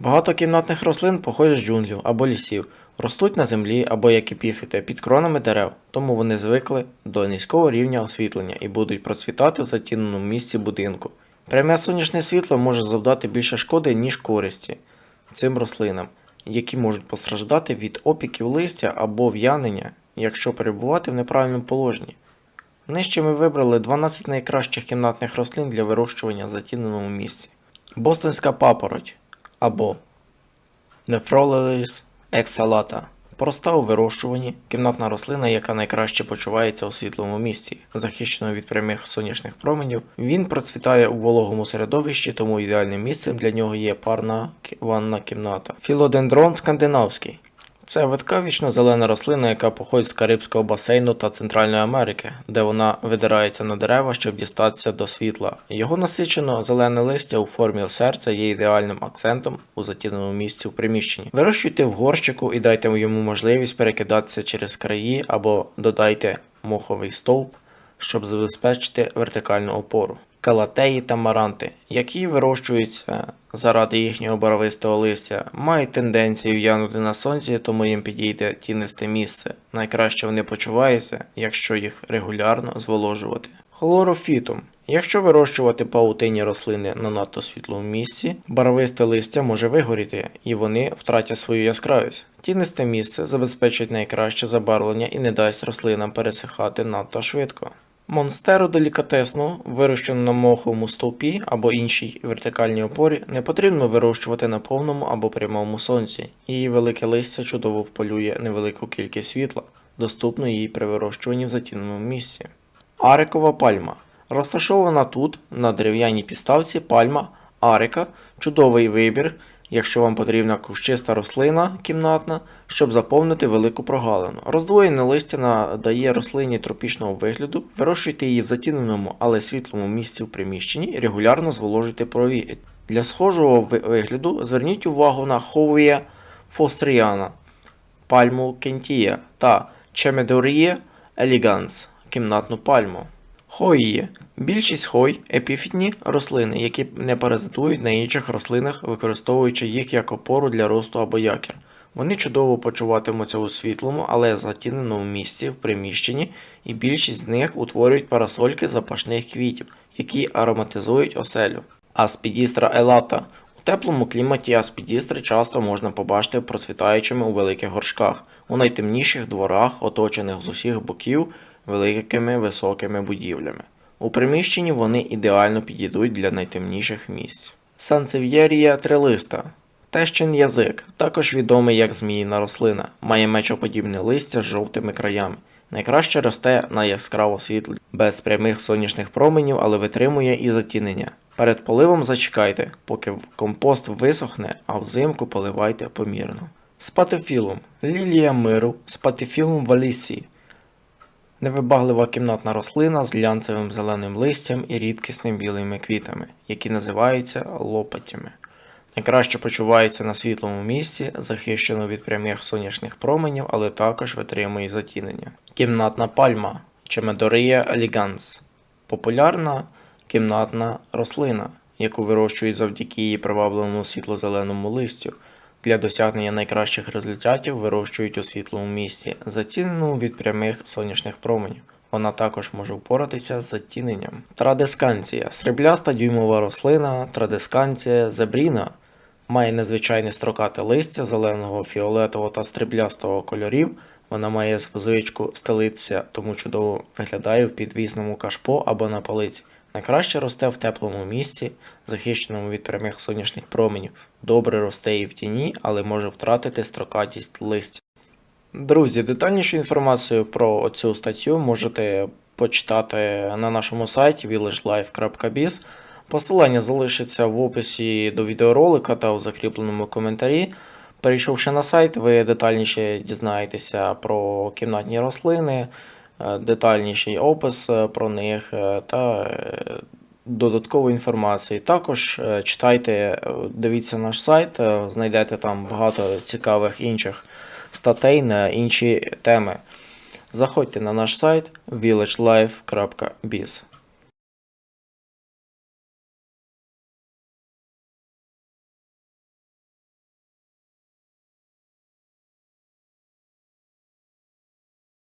Багато кімнатних рослин походять з джунглів або лісів, ростуть на землі або як епіфіти під кронами дерев, тому вони звикли до низького рівня освітлення і будуть процвітати в затіненому місці будинку. Пряме сонячне світло може завдати більше шкоди, ніж користі цим рослинам, які можуть постраждати від опіків листя або в'янення, якщо перебувати в неправильному положенні. Нижче ми вибрали 12 найкращих кімнатних рослин для вирощування в затіненому місці. Бостонська папороть або Nephrolus exhalata. Проста у вирощуванні, кімнатна рослина, яка найкраще почувається у світлому місці, захищеною від прямих сонячних променів. Він процвітає у вологому середовищі, тому ідеальним місцем для нього є парна ванна кімната. Філодендрон скандинавський. Це видка вічно-зелена рослина, яка походить з Карибського басейну та Центральної Америки, де вона видирається на дерева, щоб дістатися до світла. Його насичено зелене листя у формі серця є ідеальним акцентом у затіненому місці в приміщенні. Вирощуйте в горщику і дайте йому можливість перекидатися через краї або додайте моховий стовп, щоб забезпечити вертикальну опору. Калатеї та маранти, які вирощуються заради їхнього барвистого листя, мають тенденцію в'янути на сонці, тому їм підійде тінисте місце. Найкраще вони почуваються, якщо їх регулярно зволожувати. Хлорофітум. Якщо вирощувати паутинні рослини на надто світлому місці, барвисте листя може вигоріти і вони втратять свою яскравість. Тінисте місце забезпечить найкраще забарвлення і не дасть рослинам пересихати надто швидко. Монстеру делікатесну, вирощену на моховому стовпі або іншій вертикальній опорі, не потрібно вирощувати на повному або прямому сонці. Її велике листя чудово вполює невелику кількість світла, доступну їй при вирощуванні в затіненому місці. Арикова пальма. Розташована тут, на дерев'яній підставці, пальма арика чудовий вибір, якщо вам потрібна кущиста рослина кімнатна, щоб заповнити велику прогалину. Роздвоєне листя надає рослині тропічного вигляду, вирощуйте її в затіненому, але світлому місці в приміщенні регулярно зволожуйте прові. Для схожого вигляду зверніть увагу на Ховія фостріана, пальму кентія та Чемедорія еліганс кімнатну пальму. Хої. Більшість хой епіфітні рослини, які не паразитують на інших рослинах, використовуючи їх як опору для росту або якір. Вони чудово почуватимуться у світлому, але затіненому місці в приміщенні, і більшість з них утворюють парасольки запашних квітів, які ароматизують оселю. Аспідістра елата. У теплому кліматі аспідістри часто можна побачити процвітаючими у великих горшках, у найтемніших дворах, оточених з усіх боків великими високими будівлями. У приміщенні вони ідеально підійдуть для найтемніших місць. Сансев'єрія трилиста. Тещин язик, також відомий як зміїна рослина, має мечоподібне листя з жовтими краями. Найкраще росте на яскраво світлі, без прямих сонячних променів, але витримує і затінення. Перед поливом зачекайте, поки компост висохне, а взимку поливайте помірно. Спатифілум. Лілія миру, спатифілум валісії. Невибаглива кімнатна рослина з глянцевим зеленим листям і рідкісними білими квітами, які називаються лопатями. Найкраще почувається на світлому місці, захищено від прямих сонячних променів, але також витримує затінення. Кімнатна пальма Чемедорія еліганс. Популярна кімнатна рослина, яку вирощують завдяки її привабливому світло-зеленому листю. Для досягнення найкращих результатів вирощують у світлому місці, затінену від прямих сонячних променів. Вона також може впоратися з затіненням. Традисканція срібляста дюймова рослина, традисканція зебріна має незвичайне строкате листя зеленого, фіолетового та стріблястого кольорів. Вона має звичку стелитися, тому чудово виглядає в підвісному кашпо або на полиці. Найкраще росте в теплому місці, захищеному від прямих сонячних променів. Добре росте і в тіні, але може втратити строкатість листя. Друзі, детальнішу інформацію про цю статтю можете почитати на нашому сайті villagelife.biz. Посилання залишиться в описі до відеоролика та у закріпленому коментарі. Перейшовши на сайт, ви детальніше дізнаєтеся про кімнатні рослини, е, детальніший опис е, про них е, та додаткову інформацію. Також читайте, дивіться наш сайт, знайдете там багато цікавих інших статей на інші теми. Заходьте на наш сайт villagelife.biz.